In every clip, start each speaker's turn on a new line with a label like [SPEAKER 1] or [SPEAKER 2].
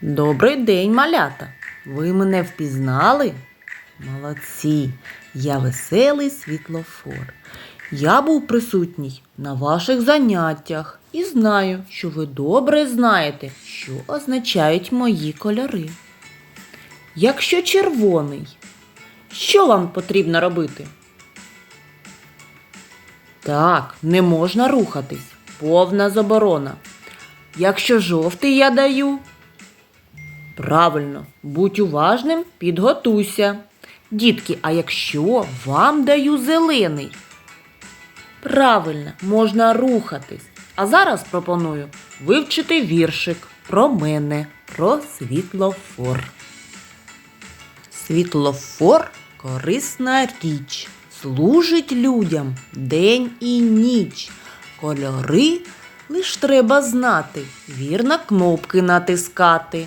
[SPEAKER 1] Добрий день, малята. Ви мене впізнали? Молодці, я веселий світлофор. Я був присутній на ваших заняттях і знаю, що ви добре знаєте, що означають мої кольори. Якщо червоний, що вам потрібно робити? Так, не можна рухатись. Повна заборона. Якщо жовтий я даю, Правильно, будь уважним, підготуйся. Дітки, а якщо вам даю зелений? Правильно, можна рухатись. А зараз пропоную вивчити віршик про мене, про світлофор. Світлофор корисна річ, служить людям день і ніч. Кольори лиш треба знати, вірно кнопки натискати.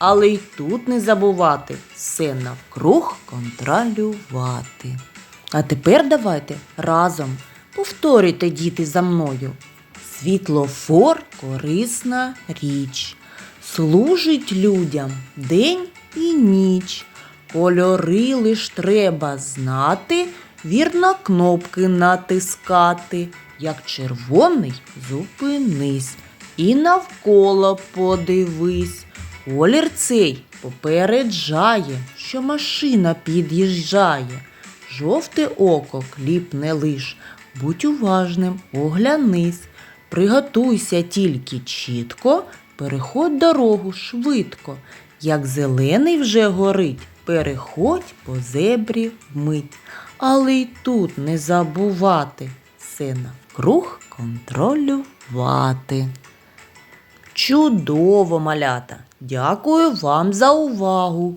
[SPEAKER 1] Але й тут не забувати все навкруг контролювати. А тепер давайте разом повторюйте, діти, за мною. Світлофор корисна річ. Служить людям день і ніч. Кольори лиш треба знати, вірно кнопки натискати. Як червоний зупинись і навколо подивись. Колір цей попереджає, що машина під'їжджає. Жовте око кліпне лиш, будь уважним, оглянись. Приготуйся тільки чітко, переходь дорогу швидко. Як зелений вже горить, переходь по зебрі вмить. Але й тут не забувати все навкруг контролювати. Чудово, малята! Дякую вам за увагу!